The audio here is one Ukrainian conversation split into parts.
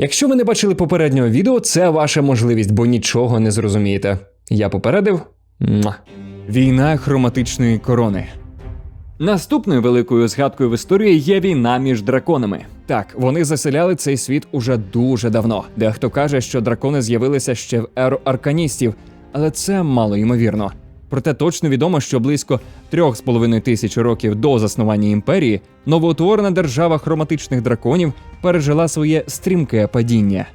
Якщо ви не бачили попереднього відео, це ваша можливість, бо нічого не зрозумієте. Я попередив. Муа. Війна хроматичної корони. Наступною великою згадкою в історії є війна між драконами. Так, вони заселяли цей світ уже дуже давно. Дехто каже, що дракони з'явилися ще в еру арканістів, але це мало ймовірно. Проте точно відомо, що близько трьох з половиною тисяч років до заснування імперії новоутворена держава хроматичних драконів пережила своє стрімке падіння.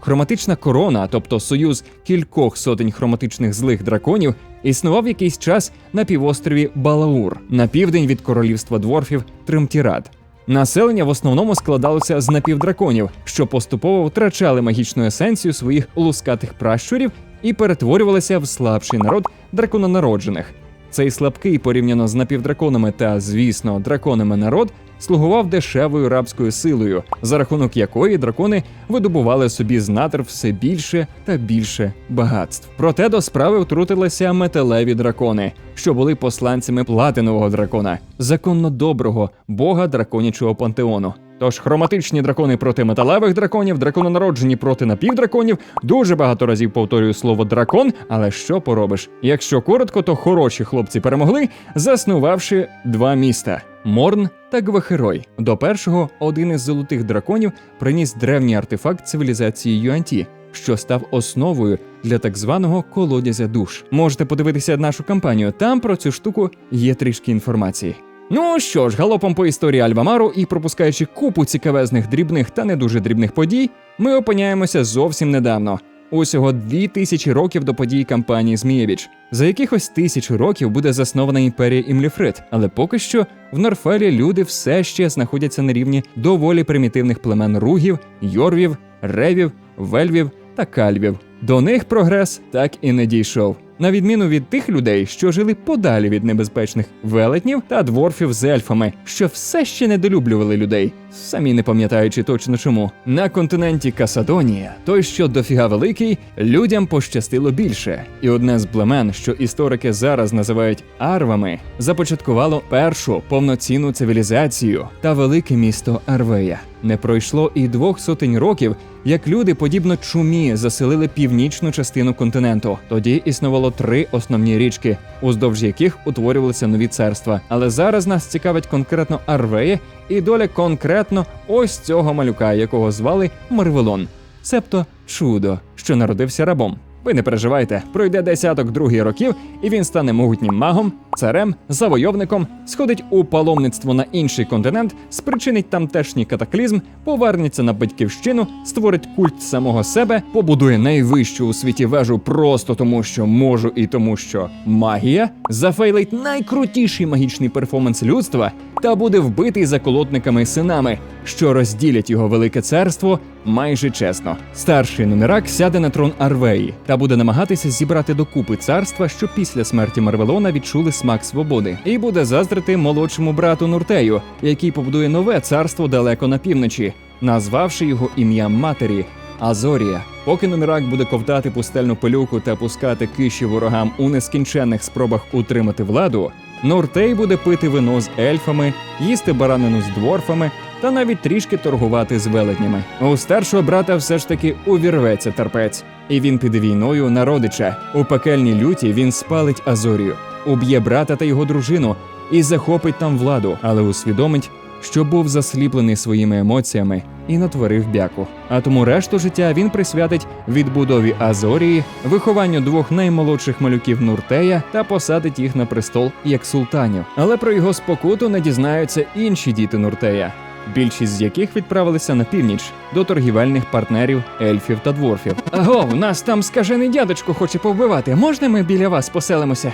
Хроматична корона, тобто союз кількох сотень хроматичних злих драконів, існував якийсь час на півострові Балаур на південь від королівства дворфів Тримтірад. Населення в основному складалося з напівдраконів, що поступово втрачали магічну есенцію своїх лускатих пращурів і перетворювалися в слабший народ дракононароджених. Цей слабкий порівняно з напівдраконами та, звісно, драконами народ слугував дешевою рабською силою, за рахунок якої дракони видобували собі з надр все більше та більше багатств. Проте до справи втрутилися металеві дракони, що були посланцями платинового дракона, законно доброго бога драконячого пантеону. Тож хроматичні дракони проти металевих драконів, дракононароджені проти напівдраконів. Дуже багато разів повторюю слово дракон, але що поробиш? Якщо коротко, то хороші хлопці перемогли, заснувавши два міста Морн та Гвахерой. До першого один із золотих драконів приніс древній артефакт цивілізації Юанті. Що став основою для так званого колодязя душ. Можете подивитися нашу кампанію. Там про цю штуку є трішки інформації. Ну що ж, галопом по історії Альвамару і пропускаючи купу цікавезних дрібних та не дуже дрібних подій, ми опиняємося зовсім недавно. Усього дві тисячі років до подій кампанії Змієвіч. За якихось тисячу років буде заснована імперія Імліфрит, але поки що в Норфелі люди все ще знаходяться на рівні доволі примітивних племен ругів, йорвів, ревів, вельвів та кальвів. До них прогрес так і не дійшов. На відміну від тих людей, що жили подалі від небезпечних велетнів та дворфів з ельфами, що все ще недолюблювали людей, самі не пам'ятаючи точно чому. На континенті Касадонія, той, що дофіга великий, людям пощастило більше. І одне з племен, що історики зараз називають арвами, започаткувало першу повноцінну цивілізацію та велике місто Арвея. Не пройшло і двох сотень років, як люди, подібно чумі, заселили північну частину континенту. Тоді існувало три основні річки, уздовж яких утворювалися нові царства. Але зараз нас цікавить конкретно Арвея і доля конкретно ось цього малюка, якого звали Марвелон, себто чудо, що народився рабом. Ви не переживайте, пройде десяток других років, і він стане могутнім магом, царем, завойовником, сходить у паломництво на інший континент, спричинить тамтешній катаклізм, повернеться на батьківщину, створить культ самого себе, побудує найвищу у світі вежу просто тому, що можу, і тому, що магія, зафейлить найкрутіший магічний перформанс людства та буде вбитий заколотниками синами, що розділять його велике царство майже чесно. Старший нумерак сяде на трон Арвеї та буде намагатися зібрати докупи царства, що після смерті Марвелона відчули смак свободи, і буде заздрити молодшому брату Нуртею, який побудує нове царство далеко на півночі, назвавши його ім'ям матері. Азорія, поки Нумерак буде ковтати пустельну пилюку та пускати киші ворогам у нескінченних спробах утримати владу, Нортей буде пити вино з ельфами, їсти баранину з дворфами та навіть трішки торгувати з велетнями. У старшого брата все ж таки увірветься терпець, і він піде війною на родича. У пекельній люті він спалить Азорію, уб'є брата та його дружину і захопить там владу, але усвідомить, що був засліплений своїми емоціями і натворив бяку. А тому решту життя він присвятить відбудові Азорії, вихованню двох наймолодших малюків Нуртея та посадить їх на престол як султанів. Але про його спокуту не дізнаються інші діти Нуртея. Більшість з яких відправилися на північ до торгівельних партнерів ельфів та дворфів. Аго, в нас там скажений дядечко хоче повбивати. Можна ми біля вас поселимося?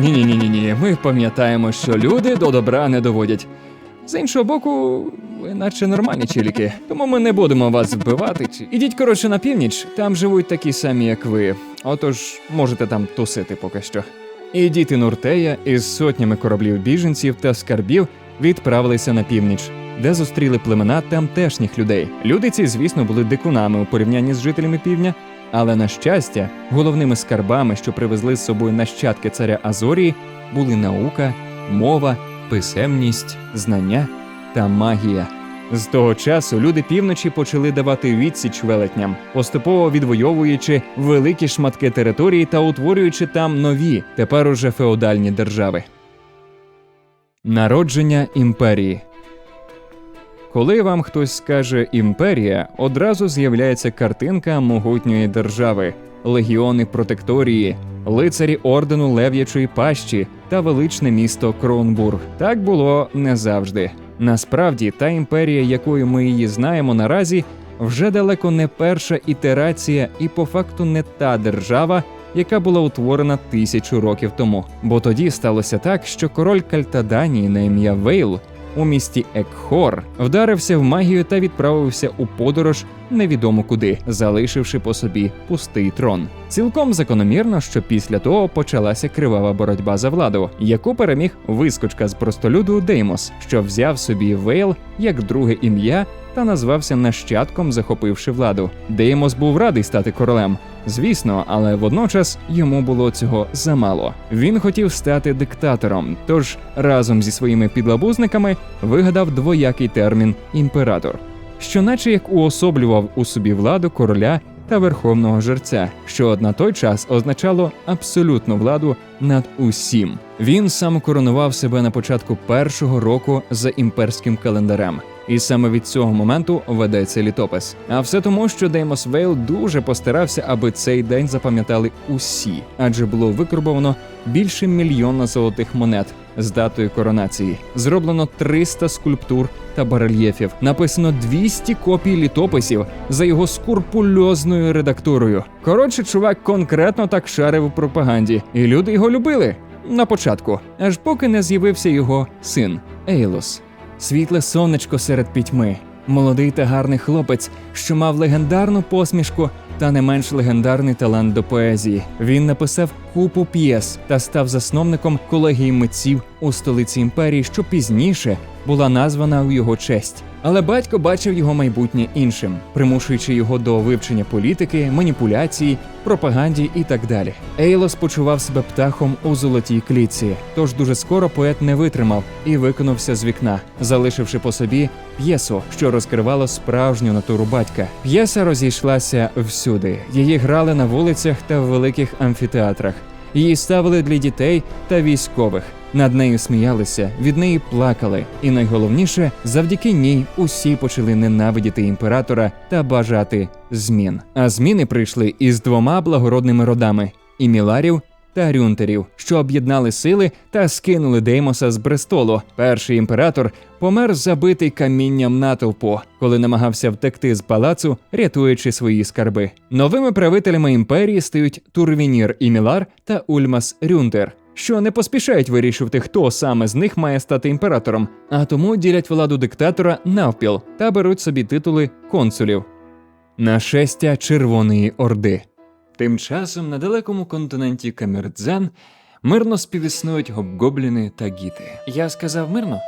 Ні, ні, ні, ні, ні. Ми пам'ятаємо, що люди до добра не доводять. З іншого боку, ви наче нормальні чіліки, тому ми не будемо вас вбивати. Ідіть коротше на північ, там живуть такі самі, як ви. Отож, можете там тусити поки що. І діти Нуртея із сотнями кораблів біженців та скарбів відправилися на північ, де зустріли племена тамтешніх людей. Люди ці, звісно, були дикунами у порівнянні з жителями півдня. Але на щастя, головними скарбами, що привезли з собою нащадки царя Азорії, були наука, мова, писемність, знання та магія. З того часу люди півночі почали давати відсіч велетням, поступово відвоюючи великі шматки території та утворюючи там нові, тепер уже феодальні держави. Народження імперії. Коли вам хтось скаже імперія, одразу з'являється картинка могутньої держави, легіони протекторії, лицарі ордену Лев'ячої пащі та величне місто Кронбург. Так було не завжди. Насправді, та імперія, якою ми її знаємо наразі, вже далеко не перша ітерація і по факту не та держава, яка була утворена тисячу років тому. Бо тоді сталося так, що король Кальтаданії на ім'я Вейл у місті Екхор вдарився в магію та відправився у подорож невідомо куди, залишивши по собі пустий трон. Цілком закономірно, що після того почалася кривава боротьба за владу, яку переміг вискочка з простолюду Деймос, що взяв собі Вейл як друге ім'я та назвався нащадком, захопивши владу. Деймос був радий стати королем. Звісно, але водночас йому було цього замало. Він хотів стати диктатором, тож разом зі своїми підлабузниками вигадав двоякий термін імператор, що наче як уособлював у собі владу короля та верховного жерця, що на той час означало абсолютну владу над усім. Він сам коронував себе на початку першого року за імперським календарем. І саме від цього моменту ведеться літопис. А все тому, що Деймос Вейл дуже постарався, аби цей день запам'ятали усі, адже було викорбовано більше мільйона золотих монет з датою коронації. Зроблено 300 скульптур та барельєфів. Написано 200 копій літописів за його скурпульозною редактурою. Коротше, чувак конкретно так шарив у пропаганді, і люди його любили на початку, аж поки не з'явився його син Ейлос. Світле сонечко серед пітьми, молодий та гарний хлопець, що мав легендарну посмішку та не менш легендарний талант до поезії. Він написав купу п'єс та став засновником колегії митців у столиці імперії, що пізніше була названа у його честь. Але батько бачив його майбутнє іншим, примушуючи його до вивчення політики, маніпуляції, пропаганді і так далі. Ейлос почував себе птахом у золотій клітці, тож дуже скоро поет не витримав і виконався з вікна, залишивши по собі п'єсу, що розкривала справжню натуру батька. П'єса розійшлася всюди. Її грали на вулицях та в великих амфітеатрах. Її ставили для дітей та військових. Над нею сміялися, від неї плакали, і найголовніше, завдяки ній усі почали ненавидіти імператора та бажати змін. А зміни прийшли із двома благородними родами іміларів та рюнтерів, що об'єднали сили та скинули Деймоса з престолу. Перший імператор помер забитий камінням натовпу, коли намагався втекти з палацу, рятуючи свої скарби. Новими правителями імперії стають Турвінір Імілар та Ульмас Рюнтер. Що не поспішають вирішувати, хто саме з них має стати імператором, а тому ділять владу диктатора навпіл та беруть собі титули консулів. Нашестя Червоної Орди. Тим часом на далекому континенті Камердзен мирно співіснують гобгобліни та гіти. Я сказав мирно?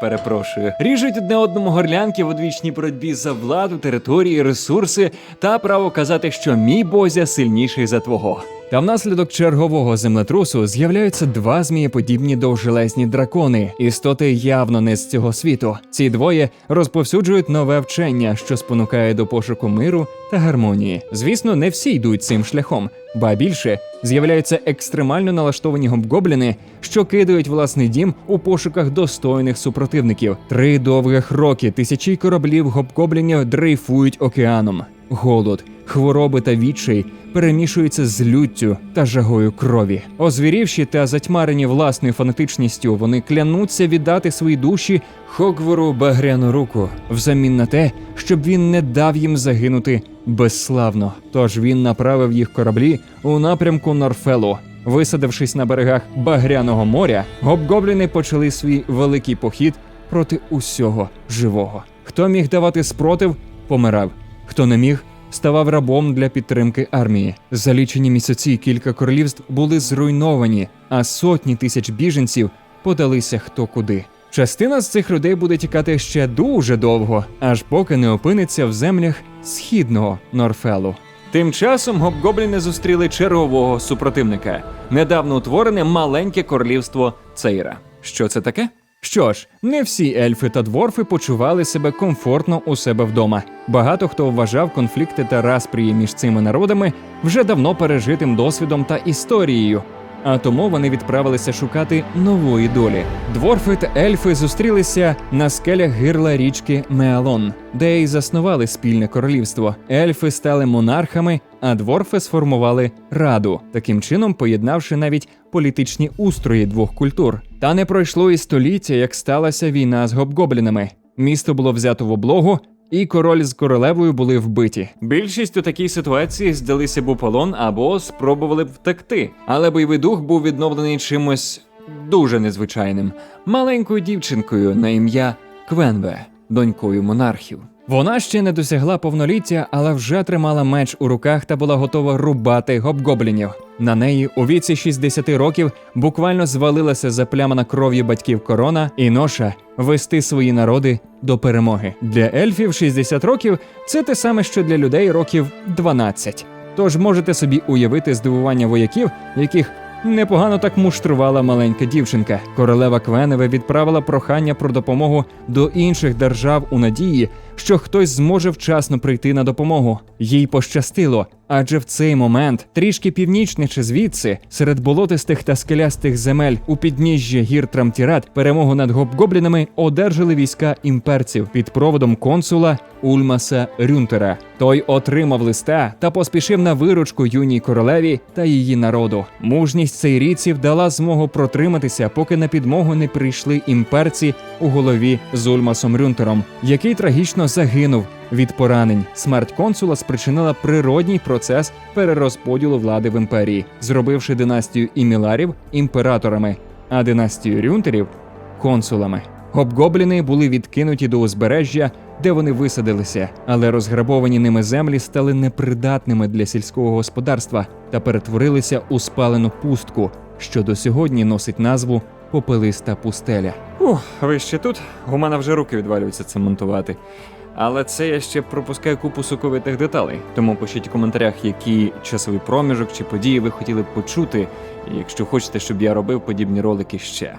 Перепрошую, ріжуть одне одному горлянки в одвічній боротьбі за владу, території, ресурси та право казати, що мій бозя сильніший за твого. Та внаслідок чергового землетрусу з'являються два змієподібні довжелезні дракони, істоти явно не з цього світу. Ці двоє розповсюджують нове вчення, що спонукає до пошуку миру та гармонії. Звісно, не всі йдуть цим шляхом, ба більше з'являються екстремально налаштовані гобгобліни, що кидають власний дім у пошуках достойних супротивників. Три довгих роки тисячі кораблів гобгоблінів дрейфують океаном. Голод, хвороби та відчай перемішуються з люттю та жагою крові. Озвірівші та затьмарені власною фанатичністю, вони клянуться віддати свої душі Хогвору багряну руку взамін на те, щоб він не дав їм загинути безславно. Тож він направив їх кораблі у напрямку Норфелу. Висадившись на берегах Багряного моря, гобгобліни почали свій великий похід проти усього живого. Хто міг давати спротив, помирав. Хто не міг, ставав рабом для підтримки армії. За лічені місяці кілька королівств були зруйновані, а сотні тисяч біженців подалися хто куди. Частина з цих людей буде тікати ще дуже довго, аж поки не опиниться в землях східного Норфелу. Тим часом гобгобліни зустріли чергового супротивника недавно утворене маленьке королівство Цейра. Що це таке? Що ж, не всі ельфи та дворфи почували себе комфортно у себе вдома. Багато хто вважав конфлікти та распрії між цими народами вже давно пережитим досвідом та історією. А тому вони відправилися шукати нової долі. Дворфи та ельфи зустрілися на скелях гирла річки Меалон, де й заснували спільне королівство. Ельфи стали монархами, а дворфи сформували раду, таким чином поєднавши навіть політичні устрої двох культур. Та не пройшло і століття, як сталася війна з гобгоблінами. Місто було взято в облогу, і король з королевою були вбиті. Більшість у такій ситуації здалися б у полон або спробували б втекти. Але бойовий дух був відновлений чимось дуже незвичайним маленькою дівчинкою на ім'я Квенве, донькою монархів. Вона ще не досягла повноліття, але вже тримала меч у руках та була готова рубати гобгоблінів. На неї у віці 60 років буквально звалилася заплямана кров'ю батьків корона і ноша вести свої народи до перемоги. Для ельфів 60 років це те саме, що для людей років 12. Тож можете собі уявити здивування вояків, яких непогано так муштрувала маленька дівчинка. Королева Квеневе відправила прохання про допомогу до інших держав у надії, що хтось зможе вчасно прийти на допомогу. Їй пощастило, адже в цей момент, трішки північніше звідси, серед болотистих та скелястих земель у підніжжя гір Трамтірат, перемогу над гобгоблінами одержали війська імперців під проводом консула Ульмаса Рюнтера. Той отримав листа та поспішив на виручку юній королеві та її народу. Мужність сейрійців дала змогу протриматися, поки на підмогу не прийшли імперці у голові з Ульмасом Рюнтером, який трагічно загинув від поранень. Смерть консула спричинила природній процес перерозподілу влади в імперії, зробивши династію іміларів імператорами, а династію рюнтерів консулами. Гобгобліни були відкинуті до узбережжя, де вони висадилися, але розграбовані ними землі стали непридатними для сільського господарства та перетворилися у спалену пустку, що до сьогодні носить назву попелиста пустеля. Ух, ви ще тут? У мене вже руки відвалюються це монтувати. Але це я ще пропускаю купу соковитих деталей. Тому пишіть у коментарях, який часовий проміжок чи події ви хотіли почути, якщо хочете, щоб я робив подібні ролики ще.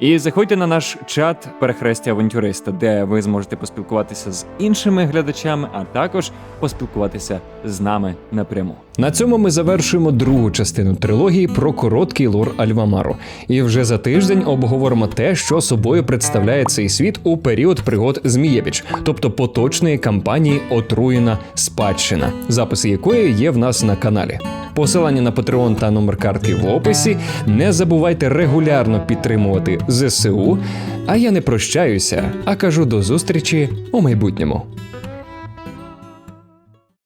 І заходьте на наш чат перехрестя авантюриста, де ви зможете поспілкуватися з іншими глядачами, а також поспілкуватися з нами напряму. На цьому ми завершуємо другу частину трилогії про короткий лор Альвамару. І вже за тиждень обговоримо те, що собою представляє цей світ у період пригод Змієвич, тобто поточної кампанії Отруєна спадщина, записи якої є в нас на каналі. Посилання на Patreon та номер картки в описі. Не забувайте регулярно підтримувати ЗСУ. А я не прощаюся, а кажу до зустрічі у майбутньому.